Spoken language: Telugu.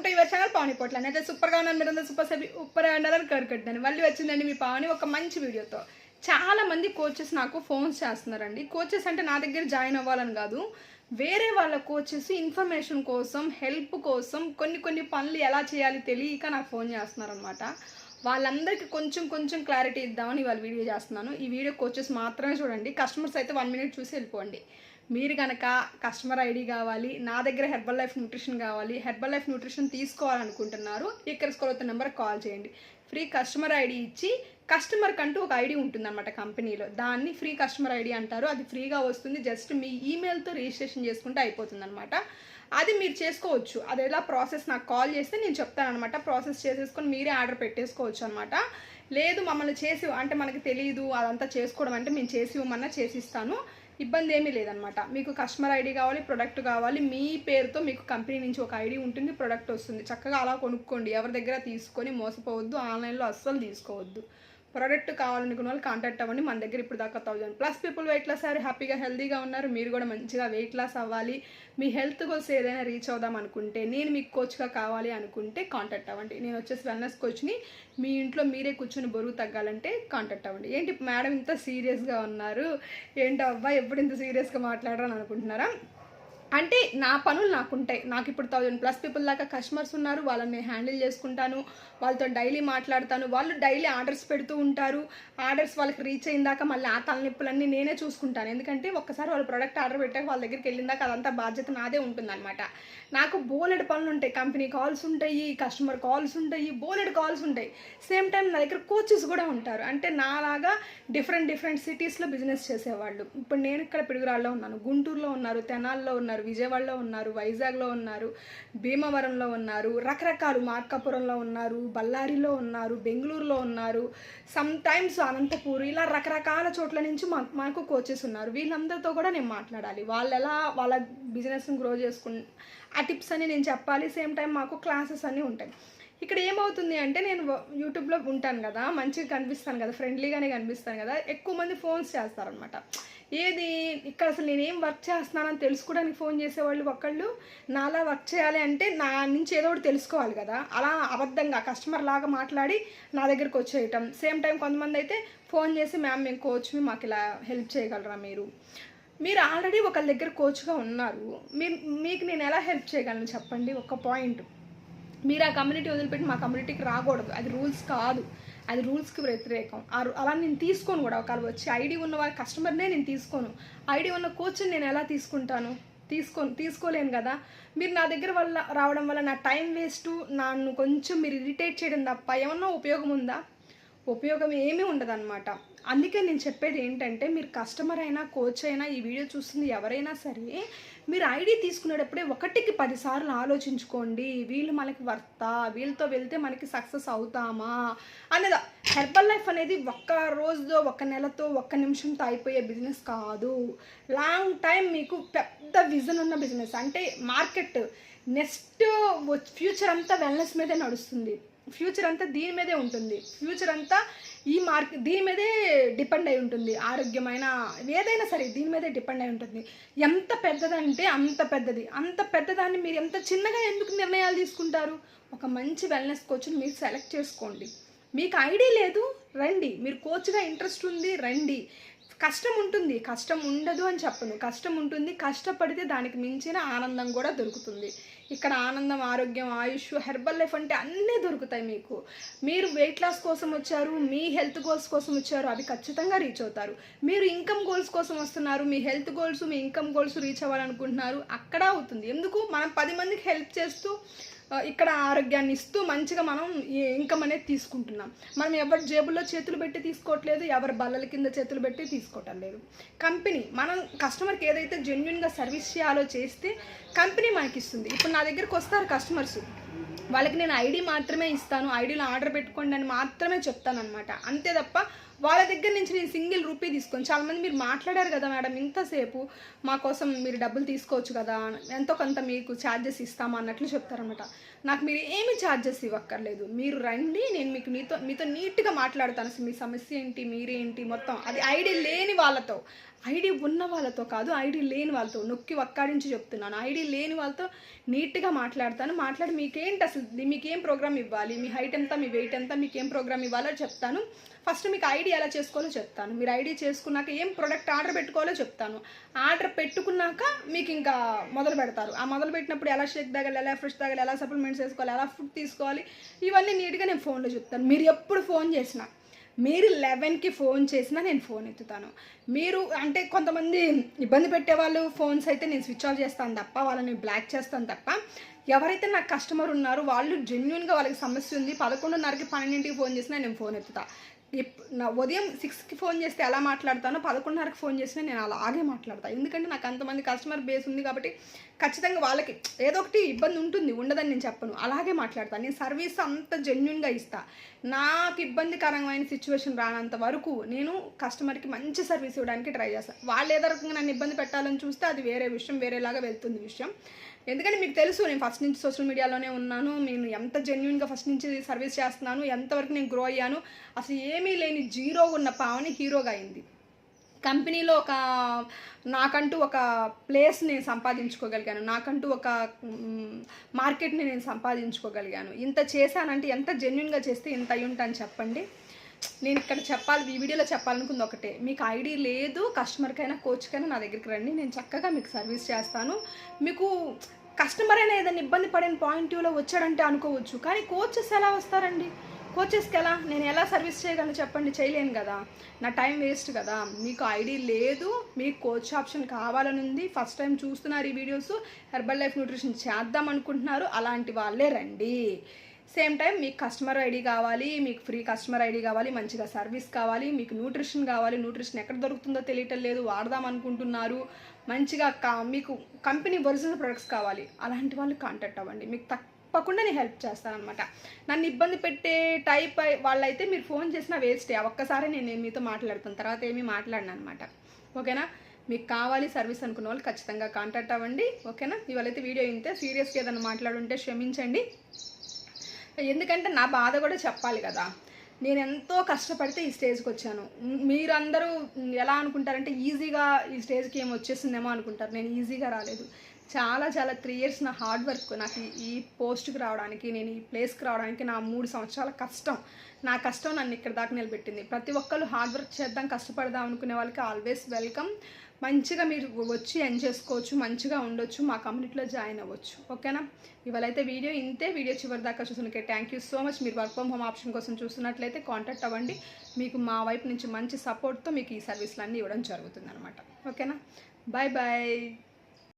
Welcome to your channel Pavani Potla. అయితే సూపర్గా ఉన్నాను మీరంతా సూపర్ సభి ఉప్పర్ అన్నారని కరుకట్టాను మళ్ళీ వచ్చిందండి మీ పావని ఒక మంచి వీడియోతో. చాలా మంది కోచెస్ నాకు ఫోన్స్ చేస్తున్నారండి. కోచెస్ అంటే నా దగ్గర జాయిన్ అవ్వాలని కాదు. వేరే వాళ్ళ కోచెస్ ఇన్ఫర్మేషన్ కోసం హెల్ప్ కోసం కొన్ని కొన్ని పనులు ఎలా చేయాలి తెలియక నాకు ఫోన్ చేస్తున్నారనమాట వాళ్ళందరికీ కొంచెం కొంచెం క్లారిటీ ఇద్దామని ఇవాళ వీడియో చేస్తున్నాను. ఈ వీడియో కోచెస్ మాత్రమే చూడండి. కస్టమర్స్ అయితే వన్ మినిట్ చూసి వెళ్ళిపోండి. మీరు కనుక కస్టమర్ ఐడి కావాలి నా దగ్గర హెర్బల్ లైఫ్ న్యూట్రిషన్ కావాలి హెర్బల్ లైఫ్ న్యూట్రిషన్ తీసుకోవాలనుకుంటున్నారు ఇక్కడ స్కూల్ అవుతున్న నెంబర్ కాల్ చేయండి. ఫ్రీ కస్టమర్ ఐడి ఇచ్చి కస్టమర్ కంటూ ఒక ఐడి ఉంటుందన్నమాట కంపెనీలో. దాన్ని ఫ్రీ కస్టమర్ ఐడి అంటారు. అది ఫ్రీగా వస్తుంది. జస్ట్ మీ ఈమెయిల్తో రిజిస్ట్రేషన్ చేసుకుంటే అయిపోతుంది అనమాట అది మీరు చేసుకోవచ్చు. అది ఎలా ప్రాసెస్ నాకు కాల్ చేస్తే నేను చెప్తానమాట ప్రాసెస్ చేసేసుకొని మీరే ఆర్డర్ పెట్టేసుకోవచ్చు అనమాట లేదు మమ్మల్ని చేసి అంటే మనకి తెలియదు అదంతా చేసుకోవడం అంటే మేము చేసి ఇవ్వమన్నా చేసిస్తాను ఇబ్బంది ఏమీ లేదనమాట మీకు కస్టమర్ ఐడి కావాలి ప్రొడక్ట్ కావాలి మీ పేరుతో మీకు కంపెనీ నుంచి ఒక ఐడి ఉంటుంది ప్రొడక్ట్ వస్తుంది. చక్కగా అలా కొనుక్కోండి. ఎవరి దగ్గర తీసుకొని మోసపోవద్దు ఆన్లైన్లో అస్సలు తీసుకోవద్దు. ప్రోడక్ట్ కావాలనుకున్న వాళ్ళు కాంటాక్ట్ అవ్వండి. మన దగ్గర ఇప్పుడు దాకా thousand plus people weight loss అయ్యారు. హ్యాపీగా హెల్దీగా ఉన్నారు. మీరు కూడా మంచిగా వెయిట్ లాస్ అవ్వాలి. మీ హెల్త్ గోల్స్ ఏదైనా రీచ్ అవుదాం అనుకుంటే నేను మీకు కోచ్గా కావాలి అనుకుంటే కాంటాక్ట్ అవ్వండి. నేను వచ్చేసి వెల్నెస్ కోచ్ని మీ ఇంట్లో మీరే కూర్చొని బరువు తగ్గాలంటే కాంటాక్ట్ అవ్వండి. ఏంటి మేడం ఇంత సీరియస్గా ఉన్నారు? ఏంటి అబ్బాయి ఎప్పుడు ఇంత సీరియస్గా మాట్లాడరని అనుకుంటున్నారా? అంటే నా పనులు నాకు ఉంటాయి నాకు ఇప్పుడు థౌజండ్ ప్లస్ పీపుల్ దాకా కస్టమర్స్ ఉన్నారు. వాళ్ళని నేను హ్యాండిల్ చేసుకుంటాను. వాళ్ళతో డైలీ మాట్లాడతాను. వాళ్ళు డైలీ ఆర్డర్స్ పెడుతూ ఉంటారు. ఆర్డర్స్ వాళ్ళకి రీచ్ అయిన దాకా మళ్ళీ ఆ తలనొప్పులన్నీ నేనే చూసుకుంటాను. ఎందుకంటే ఒక్కసారి వాళ్ళు ప్రోడక్ట్ ఆర్డర్ పెట్టాక వాళ్ళ దగ్గరికి వెళ్ళిందాక అదంతా బాధ్యత నాదే ఉంటుందన్నమాట. నాకు బోలెడ్ పనులు ఉంటాయి. కంపెనీ కాల్స్ ఉంటాయి కస్టమర్ కాల్స్ ఉంటాయి బోలెడ్ కాల్స్ ఉంటాయి. సేమ్ టైం నా దగ్గర కోచెస్ కూడా ఉంటారు. అంటే నాలాగా డిఫరెంట్ డిఫరెంట్ సిటీస్లో బిజినెస్ చేసేవాళ్ళు. ఇప్పుడు నేను ఇక్కడ పిడుగురాల్లో ఉన్నాను. గుంటూరులో ఉన్నారు తెనాల్లో ఉన్నారు. విజయవాడలో ఉన్నారు వైజాగ్లో ఉన్నారు భీమవరంలో ఉన్నారు రకరకాలు మార్కాపురంలో ఉన్నారు బళ్ళారిలో ఉన్నారు బెంగళూరులో ఉన్నారు సమ్ టైమ్స్ అనంతపూర్ ఇలా రకరకాల చోట్ల నుంచి మా మాకు కోచెస్ ఉన్నారు. వీళ్ళందరితో కూడా నేను మాట్లాడాలి. వాళ్ళు ఎలా వాళ్ళ బిజినెస్ని గ్రో చేసుకు ఆ టిప్స్ అని నేను చెప్పాలి. సేమ్ టైం మాకు క్లాసెస్ అన్నీ ఉంటాయి. ఇక్కడ ఏమవుతుంది అంటే నేను యూట్యూబ్లో ఉంటాను కదా మంచిగా కనిపిస్తాను కదా ఫ్రెండ్లీగానే కనిపిస్తాను కదా ఎక్కువ మంది ఫోన్స్ చేస్తారనమాట ఏది? ఇక్కడ అసలు నేనేం వర్క్ చేస్తున్నానని తెలుసుకోవడానికి ఫోన్ చేసేవాళ్ళు ఒకళ్ళు నాలా వర్క్ చేయాలి అంటే నా నుంచి ఏదో ఒకటి తెలుసుకోవాలి కదా. అలా అబద్ధంగా కస్టమర్ లాగా మాట్లాడి నా దగ్గరికి వచ్చేయటం. సేమ్ టైం కొంతమంది అయితే ఫోన్ చేసి మ్యామ్ మేము కోచ్ మాకు ఇలా హెల్ప్ చేయగలరా మీరు? మీరు ఆల్రెడీ ఒకళ్ళ దగ్గర కోచ్గా ఉన్నారు. మీరు మీకు నేను ఎలా హెల్ప్ చేయగలను? చెప్పండి ఒక పాయింట్ మీరు ఆ కమ్యూనిటీ వదిలిపెట్టి మా కమ్యూనిటీకి రాకూడదు. అది రూల్స్ కాదు. అది రూల్స్కి వ్యతిరేకం. అలా నేను తీసుకోను కూడా. ఒకవేళ వచ్చి ఐడి ఉన్న వారి కస్టమర్నే నేను తీసుకోను. ఐడి ఉన్న కోచ్ని నేను ఎలా తీసుకుంటాను? తీసుకోను తీసుకోలేను కదా. మీరు నా దగ్గర వల్ల రావడం వల్ల నా టైం వేస్ట్ నన్ను కొంచెం మీరు ఇరిటేట్ చేయడం తప్ప ఏమన్నా ఉపయోగం ఉందా? ఉపయోగం ఏమీ ఉండదన్నమాట. అందుకే నేను చెప్పేది ఏంటంటే మీరు కస్టమర్ అయినా కోచ్ అయినా ఈ వీడియో చూస్తుంది ఎవరైనా సరే మీరు ఐడి తీసుకునేటప్పుడే ఒకటికి పదిసార్లు ఆలోచించుకోండి. వీళ్ళు మనకి వర్తా? వీళ్ళతో వెళ్తే మనకి సక్సెస్ అవుతామా? అనేది హెర్బల్ లైఫ్ అనేది ఒక్క రోజుతో ఒక్క నెలతో ఒక్క నిమిషంతో అయిపోయే బిజినెస్ కాదు. లాంగ్ టైం మీకు పెద్ద విజన్ ఉన్న బిజినెస్. అంటే మార్కెట్ నెక్స్ట్ ఫ్యూచర్ అంతా వెల్నెస్ మీదే నడుస్తుంది. ఫ్యూచర్ అంతా దీని మీదే ఉంటుంది. ఫ్యూచర్ అంతా ఈ మార్క్ దీని మీదే డిపెండ్ అయి ఉంటుంది. ఆరోగ్యమైన ఏదైనా సరే దీని మీదే డిపెండ్ అయి ఉంటుంది. ఎంత పెద్దదంటే అంత పెద్దది. అంత పెద్దదాన్ని మీరు ఎంత చిన్నగా ఎందుకు నిర్ణయాలు తీసుకుంటారు? ఒక మంచి వెల్నెస్ కోచ్ని మీరు సెలెక్ట్ చేసుకోండి. మీకు ఐడి లేదు రండి. మీరు కోచ్గా ఇంట్రెస్ట్ ఉంది రండి. కష్టం ఉంటుంది కష్టం ఉండదు అని చెప్పను. కష్టం ఉంటుంది కష్టపడితే దానికి మించిన ఆనందం కూడా దొరుకుతుంది. ఇక్కడ ఆనందం ఆరోగ్యం ఆయుష్ హెర్బల్ లైఫ్ అంటే అన్నీ దొరుకుతాయి మీకు. మీరు వెయిట్ లాస్ కోసం వచ్చారు మీ హెల్త్ గోల్స్ కోసం వచ్చారు అవి ఖచ్చితంగా రీచ్ అవుతారు. మీరు ఇన్కమ్ గోల్స్ కోసం వస్తున్నారు మీ హెల్త్ గోల్స్ మీ ఇన్కమ్ గోల్స్ రీచ్ అవ్వాలనుకుంటున్నారు అక్కడ అవుతుంది. ఎందుకు? మనం పది మందికి హెల్ప్ చేస్తూ ఇక్కడ ఆరోగ్యాన్ని ఇస్తూ మంచిగా మనం ఇన్కమ్ అనేది తీసుకుంటున్నాం. మనం ఎవరి జేబుల్లో చేతులు పెట్టి తీసుకోవట్లేదు ఎవరి బల్లల కింద చేతులు పెట్టి తీసుకోవటం లేదు. కంపెనీ మనం కస్టమర్కి ఏదైతే జెన్యున్గా సర్వీస్ చేయాలో చేస్తే కంపెనీ మనకి ఇస్తుంది ఇప్పుడు నా దగ్గరికి వస్తారు కస్టమర్స్ వాళ్ళకి నేను ఐడి మాత్రమే ఇస్తాను ఐడీలో ఆర్డర్ పెట్టుకోండి అని మాత్రమే చెప్తాను అనమాట అంతే తప్ప వాళ్ళ దగ్గర నుంచి నేను సింగిల్ రూపీ తీసుకొని చాలామంది మీరు మాట్లాడారు కదా మేడం ఇంతసేపు మా కోసం మీరు డబ్బులు తీసుకోవచ్చు కదా ఎంతో కొంత మీకు ఛార్జెస్ ఇస్తామా అన్నట్లు చెప్తారనమాట నాకు మీరు ఏమి ఛార్జెస్ ఇవ్వక్కర్లేదు మీరు రండి నేను మీకు మీతో మీతో నీట్గా మాట్లాడతాను. అసలు మీ సమస్య ఏంటి మీరేంటి మొత్తం అది ఐడి లేని వాళ్ళతో ఐడి ఉన్న వాళ్ళతో కాదు ఐడి లేని వాళ్ళతో నొక్కి ఒక్కడించి చెప్తున్నాను. ఐడి లేని వాళ్ళతో నీట్గా మాట్లాడతాను మాట్లాడి మీకేంటి అసలు మీకు ఏం ప్రోగ్రామ్ ఇవ్వాలి? మీ హైట్ ఎంత? మీ వెయిట్ ఎంత? మీకు ఏం ప్రోగ్రామ్ ఇవ్వాలో చెప్తాను. ఫస్ట్ మీకు ఐడి ఎలా చేసుకోవాలో చెప్తాను. మీరు ఐడి చేసుకున్నాక ఏం ప్రోడక్ట్ ఆర్డర్ పెట్టుకోవాలో చెప్తాను. ఆర్డర్ పెట్టుకున్నాక మీకు ఇంకా మొదలు పెడతారు. ఆ మొదలు పెట్టినప్పుడు ఎలా షేక్ తాగాలి ఎలా ఫ్రెష్ తాగాలి ఎలా సప్లిమెంట్స్ వేసుకోవాలి? ఎలా ఫుడ్ తీసుకోవాలి? ఇవన్నీ నీట్గా నేను ఫోన్లో చెప్తాను. మీరు ఎప్పుడు ఫోన్ చేసినా మీరు లెవెన్కి ఫోన్ చేసినా నేను ఫోన్ ఎత్తుతాను. మీరు అంటే కొంతమంది ఇబ్బంది పెట్టే వాళ్ళు ఫోన్స్ అయితే నేను స్విచ్ ఆఫ్ చేస్తాను తప్ప వాళ్ళని బ్లాక్ చేస్తాను తప్ప ఎవరైతే నాకు కస్టమర్ ఉన్నారో వాళ్ళు జెన్యున్గా వాళ్ళకి సమస్య ఉంది పదకొండున్నరకి పన్నెండింటికి ఫోన్ చేసినా నేను ఫోన్ ఎత్తుతా. నా ఉదయం సిక్స్కి ఫోన్ చేస్తే ఎలా మాట్లాడతానో పదకొండున్నరకు ఫోన్ చేసినా నేను అలాగే మాట్లాడతాను ఎందుకంటే నాకు అంతమంది కస్టమర్ బేస్ ఉంది కాబట్టి ఖచ్చితంగా వాళ్ళకి ఏదో ఒకటి ఇబ్బంది ఉంటుంది ఉండదని నేను చెప్పను. అలాగే మాట్లాడతాను నేను సర్వీస్ అంత జెన్యున్గా ఇస్తా. నాకు ఇబ్బందికరమైన సిచ్యువేషన్ రానంత వరకు నేను కస్టమర్కి మంచి సర్వీస్ ఇవ్వడానికి ట్రై చేస్తాను వాళ్ళు ఏదో రకంగా నన్ను ఇబ్బంది పెట్టాలని చూస్తే అది వేరే విషయం వేరేలాగా వెళ్తుంది విషయం. ఎందుకంటే మీకు తెలుసు నేను ఫస్ట్ నుంచి సోషల్ మీడియాలోనే ఉన్నాను. నేను ఎంత జెన్యున్గా ఫస్ట్ నుంచి సర్వీస్ చేస్తున్నాను ఎంతవరకు నేను గ్రో అయ్యాను అసలు ఏమీ లేని జీరో ఉన్న పావని హీరోగా అయింది. కంపెనీలో ఒక నాకంటూ ఒక ప్లేస్ నేను సంపాదించుకోగలిగాను. నాకంటూ ఒక మార్కెట్ని నేను సంపాదించుకోగలిగాను. ఇంత చేశానంటే ఎంత జెన్యున్గా చేస్తే ఇంత అయ్యుంటని చెప్పండి? నేను ఇక్కడ చెప్పాలి ఈ వీడియోలో చెప్పాలనుకుంది ఒకటే. మీకు ఐడి లేదు కస్టమర్కైనా కోచ్కైనా నా దగ్గరికి రండి నేను చక్కగా మీకు సర్వీస్ చేస్తాను. మీకు కస్టమర్ అయినా ఏదైనా ఇబ్బంది పడిన పాయింట్ వ్యూలో వచ్చాడంటే అనుకోవచ్చు కానీ కోచెస్ ఎలా వస్తారండి? కోచెస్కి ఎలా? నేను ఎలా సర్వీస్ చేయగలను చెప్పండి చేయలేను కదా. నా టైం వేస్ట్ కదా. మీకు ఐడి లేదు మీకు కోచ్ ఆప్షన్ కావాలని ఉంది. ఫస్ట్ టైం చూస్తున్నారు ఈ వీడియోస్. హెర్బల్ లైఫ్ న్యూట్రిషన్ చేద్దాం అనుకుంటున్నారు. అలాంటి వాళ్ళే రండి. సేమ్ టైం మీకు కస్టమర్ ఐడి కావాలి మీకు ఫ్రీ కస్టమర్ ఐడి కావాలి మంచిగా సర్వీస్ కావాలి మీకు న్యూట్రిషన్ కావాలి న్యూట్రిషన్ ఎక్కడ దొరుకుతుందో తెలియటం లేదు వాడదాం అనుకుంటున్నారు మంచిగా కా మీకు కంపెనీ ఒరిజినల్ ప్రొడక్ట్స్ కావాలి అలాంటి వాళ్ళు కాంటాక్ట్ అవ్వండి. మీకు తప్పకుండా నేను హెల్ప్ చేస్తానమాట నన్ను ఇబ్బంది పెట్టే టైప్ వాళ్ళైతే మీరు ఫోన్ చేసినా వేస్టే ఒక్కసారి నేను నేను మీతో మాట్లాడుతాను తర్వాత ఏమీ మాట్లాడినా అనమాట ఓకేనా? మీకు కావాలి సర్వీస్ అనుకున్న వాళ్ళు ఖచ్చితంగా కాంటాక్ట్ అవ్వండి ఓకేనా? ఇవాళైతే వీడియో ఇంతే. సీరియస్గా ఏదైనా మాట్లాడుంటే క్షమించండి. ఎందుకంటే నా బాధ కూడా చెప్పాలి కదా. నేను ఎంతో కష్టపడితే ఈ స్టేజ్కి వచ్చాను. మీరందరూ ఎలా అనుకుంటారంటే ఈజీగా ఈ స్టేజ్కి ఏమి వచ్చేసిందేమో అనుకుంటారు. నేను ఈజీగా రాలేదు. చాలా చాలా త్రీ ఇయర్స్ నా హార్డ్ వర్క్ నాకు ఈ- ఈ పోస్ట్కి రావడానికి నేను ఈ ప్లేస్కి రావడానికి నా మూడు సంవత్సరాల కష్టం. నా కష్టం నన్ను ఇక్కడ దాకా నిలబెట్టింది. ప్రతి ఒక్కరు హార్డ్ వర్క్ చేద్దాం కష్టపడదాం అనుకునే వాళ్ళకి ఆల్వేస్ వెల్కమ్ మంచిగా మీరు వచ్చి ఎంజాయ్ చేసుకోవచ్చు మంచిగా ఉండొచ్చు మా కమ్యూనిటీలో జాయిన్ అవ్వచ్చు. ఓకేనా ఇవాళైతే వీడియో ఇంతే. వీడియో చివరి దాకా చూసినకే థ్యాంక్ యూ సో మచ్ మీరు వర్క్ ఫ్రమ్ హోమ్ ఆప్షన్ కోసం చూస్తున్నట్లయితే కాంటాక్ట్ అవ్వండి. మీకు మా వైపు నుంచి మంచి సపోర్ట్తో మీకు ఈ సర్వీస్లన్నీ ఇవ్వడం జరుగుతుంది అనమాట ఓకేనా బాయ్ బాయ్